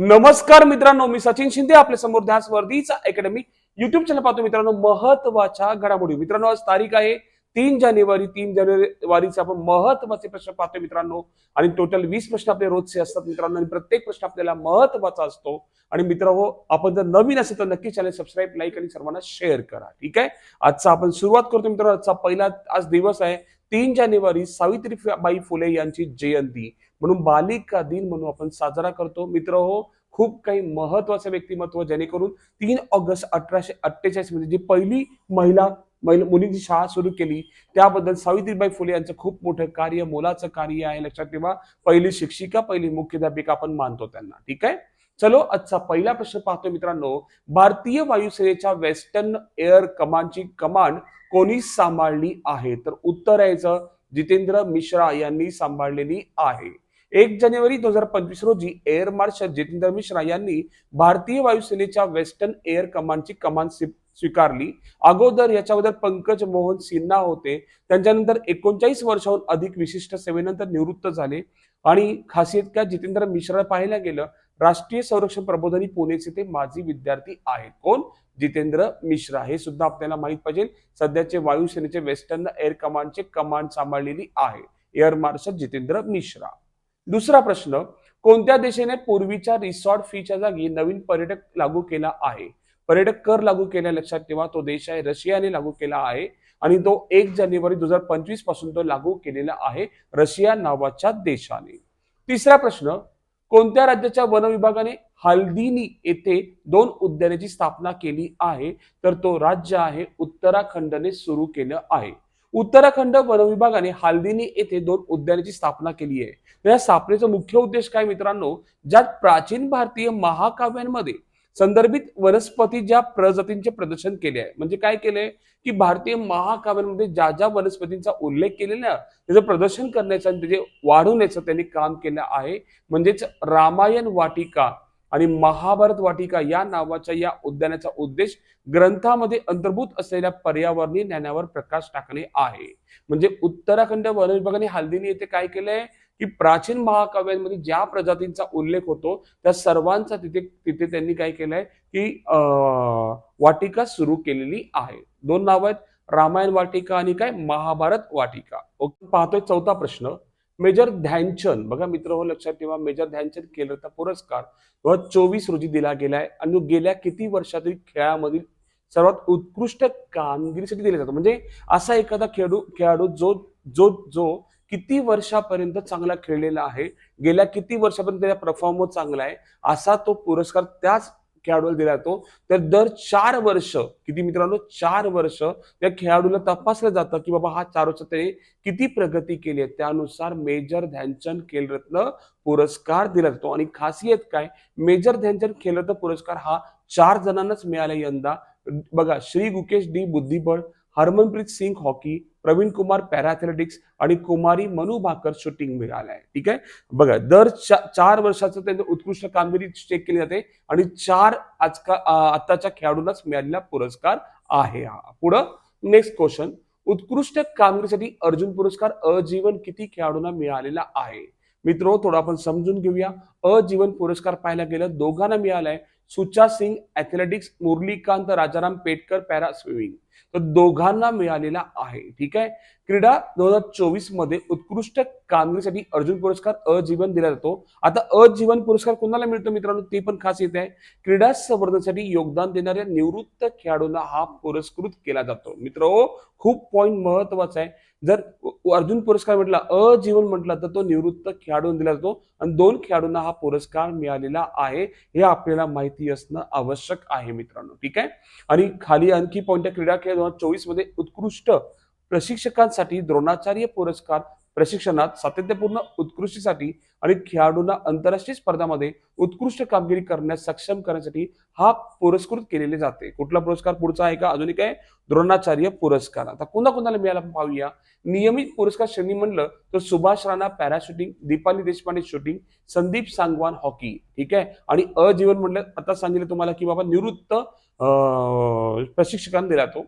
नमस्कार मित्रांनो मी सचिन शिंदे आपल्यासमोर ध्यास वर्धीचा अकॅडमी युट्यूब चॅनल पाहतो. मित्रांनो महत्त्वाच्या घडामोडी. मित्रांनो आज तारीख आहे तीन जानेवारी. तीन जानेवारीचे आपण महत्त्वाचे प्रश्न पाहतोय मित्रांनो. आणि टोटल वीस प्रश्न आपले रोजचे असतात मित्रांनो. आणि प्रत्येक प्रश्न आपल्याला महत्त्वाचा असतो. आणि मित्रांनो आपण जर नवीन असेल तर नक्की चॅनल सबस्क्राईब लाईक आणि सर्वांना शेअर करा. ठीक आहे? आजचा आपण सुरुवात करतो मित्रांनो. आजचा पहिला आज दिवस आहे. तीन जानेवारी सावित्रीबाई फुले यांची जयंती. म्हणून बालिका दिन म्हणून आपण साजरा करतो. मित्र हो खूप काही महत्वाचं व्यक्तिमत्व जेणेकरून तीन ऑगस्ट अठराशे अठ्ठेचाळीसमध्ये जी पहिली महिला महिला मुलींची शाळा सुरू केली त्याबद्दल सावित्रीबाई फुले यांचं खूप मोठं कार्य मोलाचं कार्य आहे. लक्षात ठेवा पहिली शिक्षिका पहिली मुख्याध्यापिका आपण मानतो त्यांना. ठीक आहे? चलो आजचा पहिला प्रश्न पाहतो मित्रांनो. भारतीय वायुसेनेच्या वेस्टर्न एअर कमांडची कमांड कोणी सांभाळली आहे? तर उत्तर यायचं जितेंद्र मिश्रा यांनी सांभाळलेली आहे. एक जानेवारी दोन हजार पंचवीस रोजी एअर मार्शल जितेंद्र मिश्रा यांनी भारतीय वायुसेनेच्या वेस्टर्न एअर कमांडची कमान स्वी- स्वीकारली. अगोदर याच्याबद्दल पंकज मोहन सिन्हा होते. त्यांच्यानंतर एकोणचाळीस वर्षाहून अधिक विशिष्ट सेवेनंतर निवृत्त झाले. आणि खासियत काय? जितेंद्र मिश्रा पाहायला गेलं राष्ट्रीय संरक्षण प्रबोधनी पुणेचे ते माजी विद्यार्थी आहेत. कोण? जितेंद्र मिश्रा. हे सुद्धा आपल्याला माहीत पाहिजे. सध्याचे वायुसेनेचे वेस्टर्न एअर कमांडचे कमांड सांभाळलेली आहे. Air marshal Jitendra Mishra. दुसरा प्रश्न कोणत्या देशाने पूर्वीच्या रिसॉर्ट फीच्या जागी नवीन पर्यटक लागू केला आहे? पर्यटक कर लागू केल्या लक्षात ठेवा. तो देश आहे रशियाने लागू केला आहे आणि तो एक जानेवारी दोन हजार पंचवीसपासून तो लागू केलेला आहे रशिया नावाच्या देशाने. तिसरा प्रश्न कोणत्या राज्याच्या वन विभागाने हल्दीनी येथे दोन उद्यानाची स्थापना केली आहे? तर तो राज्य आहे उत्तराखंडने सुरू केलं आहे. उत्तराखंड वनविभागाने विभागाने येथे दोन उद्यानाची स्थापना केली आहे. या स्थापनेचा मुख्य उद्देश काय मित्रांनो? ज्यात प्राचीन भारतीय महाकाव्यांमध्ये संदर्भित वनस्पती ज्या प्रजातींचे प्रदर्शन केले आहे. म्हणजे काय केलंय की भारतीय महाकाव्यांमध्ये ज्या ज्या वनस्पतींचा उल्लेख केलेला त्याचं प्रदर्शन करण्याचं आणि त्याचे वाढवण्याचं त्यांनी काम केलं आहे. म्हणजेच रामायण वाटिका आणि महाभारत वाटिका या नावाच्या या उद्यानाचा उद्देश ग्रंथामध्ये अंतर्भूत असलेल्या पर्यावरणीय ज्ञानावर प्रकाश टाकणे आहे. म्हणजे उत्तराखंड वन विभागाने हल्दीनी येथे काय केलंय? की प्राचीन महाकाव्यांमध्ये ज्या प्रजातींचा उल्लेख होतो त्या सर्वांचा तिथे तिथे त्यांनी काय केलंय की वाटिका सुरू केलेली आहे. दोन नाव आहेत रामायण वाटिका आणि काय? महाभारत वाटिका. ओके पाहतोय चौथा प्रश्न. मेजर ध्यानचंद बघा मित्र हो लक्षात ठेवा मेजर ध्यानचंद खेळरत्न पुरस्कार. दोन हजार चोवीस रोजी दिला गेलाय आणि गेल्या किती वर्षातील खेळामधील सर्वात उत्कृष्ट कामगिरीसाठी दिला जातो. म्हणजे असा एखादा खेळाडू खेळाडू जो जो जो किती वर्षापर्यंत चांगला खेळलेला आहे? गेल्या किती वर्षापर्यंत त्याचा परफॉर्मन्स चांगला आहे? असा तो पुरस्कार त्याच खेळाडूला दिला जातो. तर दर चार वर्ष किती मित्रांनो? चार वर्ष त्या खेळाडूला तपासलं जातं की बाबा हा चार वर्ष त्याने किती प्रगती केली आहे? त्यानुसार मेजर ध्यानचंद खेलरत्न पुरस्कार दिला जातो. आणि खासियत काय? मेजर ध्यानचंद खेलरत्न पुरस्कार हा चार जणांनाच मिळाला यंदा. बघा श्री गुकेश डी बुद्धिबळ Harmanpreet Singh hockey Praveen Kumar para athletics आणि कुमारी मनु भाकर शूटिंग मिळालाय. ठीक आहे? बघा दर चा- चार वर्षाचं त्यांचं उत्कृष्ट कामगिरी चेक केली जाते आणि चार आजकाल आताच्या खेळाडूलाच मिळालेला पुरस्कार आहे हा. पुढं नेक्स्ट क्वेश्चन उत्कृष्ट कामगिरीसाठी अर्जुन पुरस्कार अजीवन किती खेळाडूंना मिळालेला आहे? मित्रो थोडं आपण समजून घेऊया. अजीवन पुरस्कार पाहायला गेलं दोघांना मिळालाय. Sucha Singh athletics Murlikant Rajaram Petkar para swimming. तर दोघांना मिळालेला आहे ठीक आहे? क्रीडा दोन हजार चोवीसमध्ये उत्कृष्ट कामगिरीसाठी अर्जुन पुरस्कार अजीवन दिला जातो. आता अजीवन पुरस्कार कोणाला मिळतो मित्रांनो? ते पण खास येत आहे. क्रीडा संवर्धनासाठी योगदान देणाऱ्या निवृत्त खेळाडूंना हा पुरस्कृत केला जातो. मित्र खूप पॉइंट महत्त्वाचा आहे. जर अर्जुन पुरस्कार म्हटला अजीवन म्हटला तर तो निवृत्त खेळाडूंना दिला जातो. आणि दोन खेळाडूंना हा पुरस्कार मिळालेला आहे हे आपल्याला माहिती असणं आवश्यक आहे मित्रांनो. ठीक आहे? आणि खाली आणखी पॉइंट क्रीडा खेळ दोन हजार चोवीसमध्ये उत्कृष्ट प्रशिक्षकांसाठी द्रोणाचार्य पुरस्कार प्रशिक्षणात सातत्यपूर्ण उत्कृष्टीसाठी आणि खेळाडूंना आंतरराष्ट्रीय स्पर्धामध्ये उत्कृष्ट कामगिरी करण्यास सक्षम करण्यासाठी हा पुरस्कृत केलेले जाते. कुठला पुरस्कार पुढचा आहे का? अजून एक आहे द्रोणाचार्य पुरस्कार. आता कोणा कोणाला मिळाला आपण पाहूया. नियमित पुरस्कार श्रेणी म्हणलं तर Subhash Rana para shooting Deepali Deshpande shooting Sandeep Sangwan hockey. ठीक आहे? आणि अजीवन म्हणलं आता सांगितलं तुम्हाला की बाबा निवृत्त प्रशिक्षकांना दिला तो.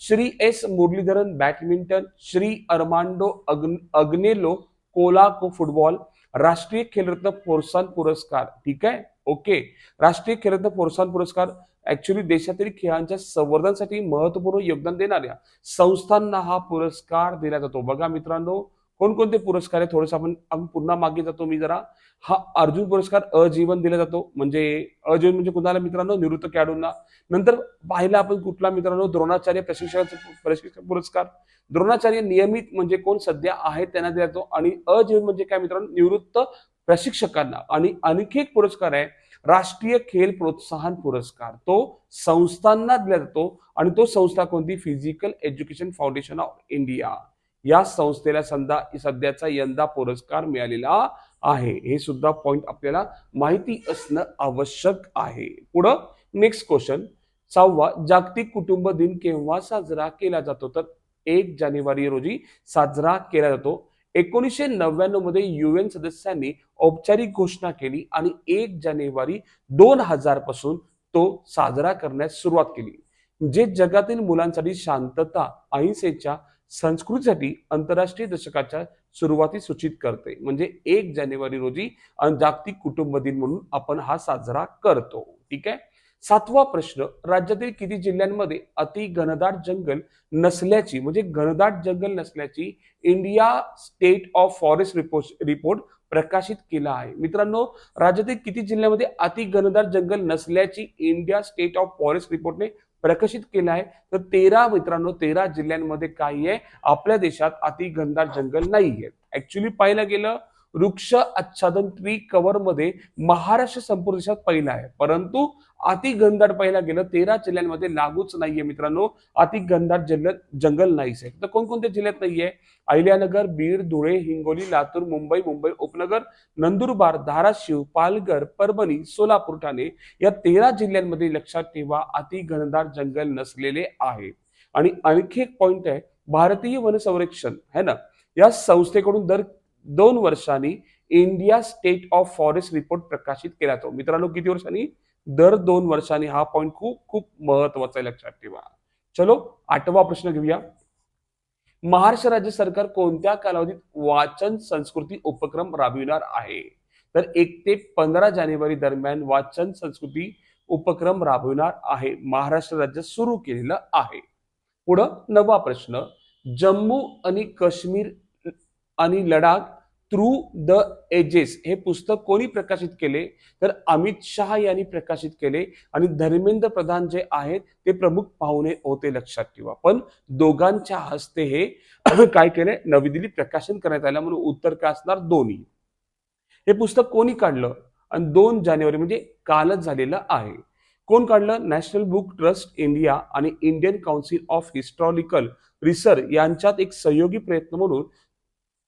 श्री एस मुरलीधरन बॅडमिंटन श्री अर्मांडो अग्न अग्नेलो कोलाको फुटबॉल राष्ट्रीय खेलरत्न प्रोत्साहन पुरस्कार ठीक आहे? ओके. राष्ट्रीय खेलरत्न प्रोत्साहन पुरस्कार ऍक्च्युली देशातील खेळांच्या संवर्धनासाठी महत्त्वपूर्ण योगदान देणाऱ्या संस्थांना हा पुरस्कार दिला जातो. बघा मित्रांनो कोणकोणते पुरस्कार आहे? थोडस आपण आपण पुन्हा मागे जातो मी जरा. हा अर्जुन पुरस्कार अजीवन दिला जातो. म्हणजे अजीवन म्हणजे कुणाला मित्रांनो? निवृत्त खेळाडूंना. नंतर पाहिला आपण कुठला मित्रांनो? द्रोणाचार्य प्रशिक्षकाचा प्रशिक्षक पुरस्कार. द्रोणाचार्य नियमित म्हणजे कोण? सध्या आहेत त्यांना दिला जातो. आणि अजीवन म्हणजे काय मित्रांनो? निवृत्त प्रशिक्षकांना. आणि आणखी एक पुरस्कार आहे राष्ट्रीय खेळ प्रोत्साहन पुरस्कार. तो संस्थांना दिला जातो. आणि तो संस्था कोणती? Physical education foundation of India या संस्थेला संधा सध्याचा यंदा पुरस्कार मिळालेला आहे. हे सुद्धा पॉइंट आपल्याला माहिती असणं आवश्यक आहे. पुढं नेक्स्ट क्वेश्चन सहावा जागतिक कुटुंब दिन केव्हा साजरा केला जातो? तर एक जानेवारी रोजी साजरा केला जातो. एकोणीसशे नव्याण्णवमध्ये युएन सदस्यांनी औपचारिक घोषणा केली आणि एक जानेवारी दोन हजारपासून तो साजरा करण्यास सुरुवात केली. जे जगातील मुलांसाठी शांतता अहिंसेच्या संस्कृतीसाठी आंतरराष्ट्रीय दशकाच्या सुरुवाती सूचित करते. म्हणजे एक जानेवारी रोजी जागतिक कुटुंब दिन म्हणून आपण हा साजरा करतो. ठीक आहे? सातवा प्रश्न राज्यातील किती जिल्ह्यांमध्ये अति घनदाट जंगल नसल्याची म्हणजे घनदाट जंगल नसल्याची India state of forest report report प्रकाशित केला आहे. मित्रांनो राज्यातील किती जिल्ह्यामध्ये अति घनदाट जंगल नसल्याची इंडिया स्टेट ऑफ फॉरेस्ट रिपोर्टने प्रकाशित केलं आहे. तर तेरा मित्रांनो तेरा जिल्ह्यांमध्ये काय आहे. आपल्या देशात अति घनदाट जंगल नाही आहे ऍक्च्युली पाहायला गेलं वृक्ष आच्छादन ट्री कव्हरमध्ये महाराष्ट्र संपूर्ण देशात पहिला आहे. परंतु अति घनदाट पाहायला गेलं तेरा जिल्ह्यांमध्ये लागूच नाहीये मित्रांनो. अति घनदाट जंगल जंगल नाहीच आहे तर कोणकोणत्या जिल्ह्यात नाहीये? अहिल्यानगर बीड धुळे हिंगोली लातूर मुंबई मुंबई उपनगर नंदुरबार धाराशिव पालघर परभणी सोलापूर ठाणे या तेरा जिल्ह्यांमध्ये लक्षात ठेवा अति घनदाट जंगल नसलेले आहे. आणि आणखी एक पॉइंट आहे भारतीय वन संरक्षण है ना? या संस्थेकडून दर दोन वर्षांनी India state of forest report प्रकाशित केला जातो मित्रांनो किती वर्षांनी? दर दोन वर्षांनी हा पॉईंट खूप खूप महत्त्वाचा आहे लक्षात ठेवा. चलो आठवा प्रश्न घेऊया. महाराष्ट्र राज्य सरकार कोणत्या कालावधीत वाचन संस्कृती उपक्रम राबविणार आहे? तर एक ते पंधरा जानेवारी दरम्यान वाचन संस्कृती उपक्रम राबविणार आहे महाराष्ट्र राज्य सुरू केलेलं आहे. पुढं नवा प्रश्न जम्मू आणि काश्मीर आणि लडाख थ्रू द एजेस हे पुस्तक कोणी प्रकाशित केले? तर अमित शहा यांनी प्रकाशित केले. आणि धर्मेंद्र प्रधान जे आहेत ते प्रमुख पाहुणे होते लक्षात ठेवा. पण दोघांच्या हस्ते हे काय केले? नवी दिल्ली प्रकाशन करण्यात आलं. म्हणून उत्तर काय असणार? दोन्ही. हे पुस्तक कोणी काढलं? आणि दोन जानेवारी म्हणजे कालच झालेलं आहे. कोण काढलं? नॅशनल बुक ट्रस्ट इंडिया आणि Indian council of historical research यांच्यात एक सहयोगी प्रयत्न म्हणून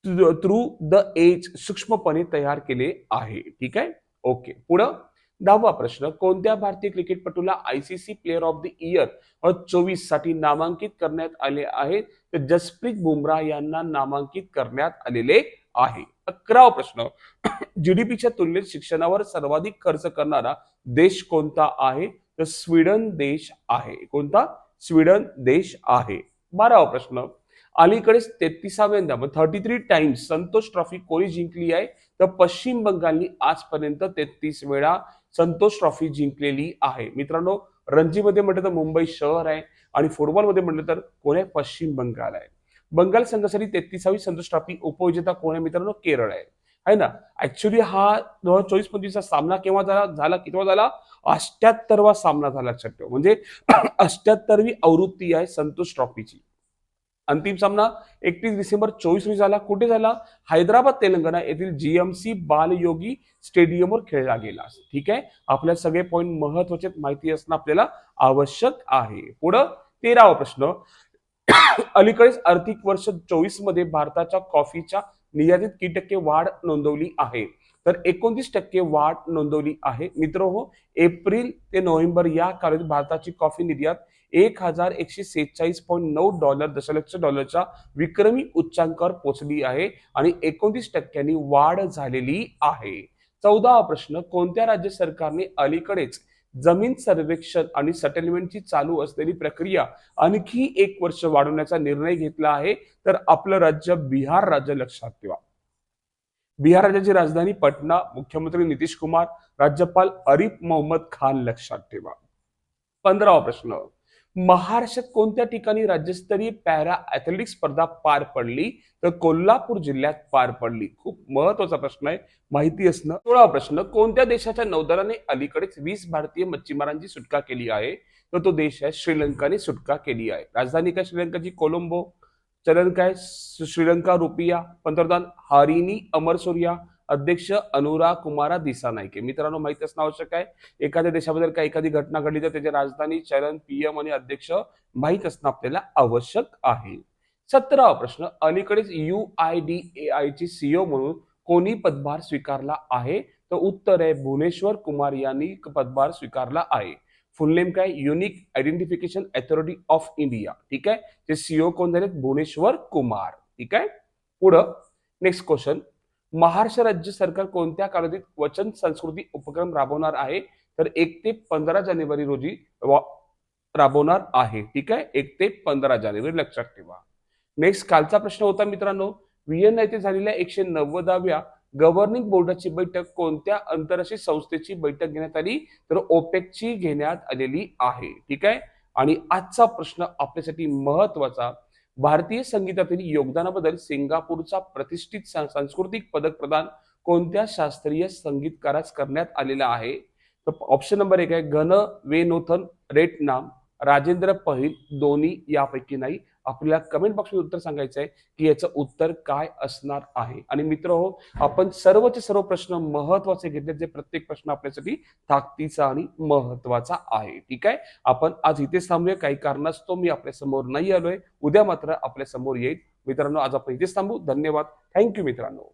थ्रू द एज सूक्ष्मपणे तयार केले आहे. ठीक आहे? ओके पुढं दहावा प्रश्न. कोणत्या भारतीय क्रिकेटपटूला ICC player of the year चोवीससाठी नामांकित करण्यात आले आहे? तर जसप्रीत बुमराह यांना नामांकित करण्यात आलेले आहे. अकरावा प्रश्न. जीडीपीच्या तुलनेत शिक्षणावर सर्वाधिक खर्च करणारा देश कोणता आहे? तर स्वीडन देश आहे. कोणता? स्वीडन देश आहे. बारावा प्रश्न. अलीकडेच तेहतीसाव्यांदा thirty three times Santosh trophy कोणी जिंकली आहे? तर पश्चिम बंगालनी आजपर्यंत तेहतीस वेळा संतोष ट्रॉफी जिंकलेली आहे. मित्रांनो रणजीमध्ये म्हटलं तर मुंबई शहर आहे आणि फुटबॉलमध्ये म्हटलं तर कोण आहे पश्चिम बंगाल आहे. बंगाल संघासाठी तेहतीसावी संतोष ट्रॉफी उपविजेता कोण आहे मित्रांनो? केरळ आहे. है ना? ऍक्च्युली हा दोन हजार चोवीस पंचवीसचा सामना केव्हा झाला? झाला कितवा झाला? अष्ट्याहत्तरवा सामना झाला लक्षात म्हणजे अष्ट्याहत्तरवी आवृत्ती आहे संतोष ट्रॉफीची अंतिम सामना एकतीस डिसेंबर चोवीस रोजी झाला. कुठे झाला? हैदराबाद तेलंगणा येथील जीएमसी बालयोगी स्टेडियमवर खेळला गेला. ठीक आहे? आपल्या सगळे पॉईंट महत्त्वाचे माहिती असणं आपल्याला आवश्यक आहे. पुढं तेरावा प्रश्न. अलीकडेच आर्थिक वर्ष चोवीसमध्ये भारताच्या कॉफीच्या निर्यातीत किती टक्के वाढ नोंदवली आहे? तर एकोणतीस टक्के वाढ नोंदवली आहे. मित्र हो एप्रिल ते नोव्हेंबर या कालावधीत भारताची कॉफी निर्यात एक हजार एकशे सेहेचाळीस पॉईंट नऊ डॉलर दशलक्ष डॉलरच्या विक्रमी उच्चांकावर पोहोचली आहे आणि एकोणतीस टक्क्यांनी वाढ झालेली आहे. चौदावा प्रश्न कोणत्या राज्य सरकारने अलीकडेच जमीन सर्वेक्षण आणि सेटलमेंटची चालू असलेली प्रक्रिया आणखी एक वर्ष वाढवण्याचा निर्णय घेतला आहे? तर आपलं राज्य बिहार राज्य लक्षात ठेवा. बिहार राज्याची राजधानी पटना मुख्यमंत्री नितीश कुमार राज्यपाल अरिफ मोहम्मद खान लक्षात ठेवा. पंधरावा प्रश्न महाराष्ट्रात कोणत्या ठिकाणी राज्यस्तरीय पॅरा ऍथलेटिक्स स्पर्धा पार पडली? तर कोल्हापूर जिल्ह्यात पार पडली. खूप महत्त्वाचा प्रश्न आहे. माहिती असणं सोळा प्रश्न. कोणत्या देशाच्या नौदलाने अलीकडेच वीस भारतीय मच्छीमारांची सुटका केली आहे? तर तो देश आहे श्रीलंकाने सुटका केली आहे. राजधानी काय श्रीलंकाची? कोलंबो. चलन काय? श्रीलंका रुपिया. पंतप्रधान हारिनी अमरसुरिया अध्यक्ष अनुराग कुमारा दिसानायके मित्रांनो माहिती असणं आवश्यक आहे. एखाद्या देशाबद्दल काही एखादी घटना घडली तर त्याची राजधानी चलन पीएम आणि अध्यक्ष माहीत असणं आपल्याला आवश्यक आहे. सतरावा प्रश्न अलीकडेच U I D A I ची सीओ म्हणून कोणी पदभार स्वीकारला आहे? तर उत्तर आहे भुवनेश्वर कुमार यांनी पदभार स्वीकारला आहे. फुल नेम काय? Unique identification authority of India ठीक आहे? ते सीओ कोण झाले भुवनेश्वर कुमार. ठीक आहे? पुढं नेक्स्ट क्वेश्चन महाराष्ट्र राज्य सरकार कोणत्या कालावधीत वचन संस्कृती उपक्रम राबवणार आहे? तर एक ते पंधरा जानेवारी रोजी राबवणार आहे. ठीक आहे? एक ते पंधरा जानेवारी लक्षात ठेवा. नेक्स्ट कालचा प्रश्न होता मित्रांनो. व्हिएन्ना येथे झालेल्या एकशे नव्वदाव्या गव्हर्निंग बोर्डाची बैठक कोणत्या आंतरराष्ट्रीय संस्थेची बैठक घेण्यात आली? तर ओपेकची घेण्यात आलेली आहे. ठीक आहे? आणि आजचा प्रश्न आपल्यासाठी महत्त्वाचा भारतीय संगीतातील योगदानाबद्दल सिंगापूरचा प्रतिष्ठित सांस्कृतिक पदक प्रदान कोणत्या शास्त्रीय संगीतकारास करण्यात आलेला आहे? तर ऑप्शन नंबर एक आहे घन वेनोथन रेटनाम राजेंद्र पहिल दोन्ही यापैकी नाही. आपल्याला कमेंट बॉक्समध्ये उत्तर सांगायचं आहे की याचं उत्तर काय असणार आहे. आणि मित्र हो आपण सर्वचे सर्व प्रश्न महत्त्वाचे घेतले जे प्रत्येक प्रश्न आपल्यासाठी ताकदीचा आणि महत्त्वाचा आहे. ठीक आहे? आपण आज इथेच थांबूया. काही कारणास्तव मी आपल्यासमोर नाही आलोय. उद्या मात्र आपल्यासमोर येईल. मित्रांनो आज आपण इथेच थांबू. धन्यवाद. थँक्यू मित्रांनो.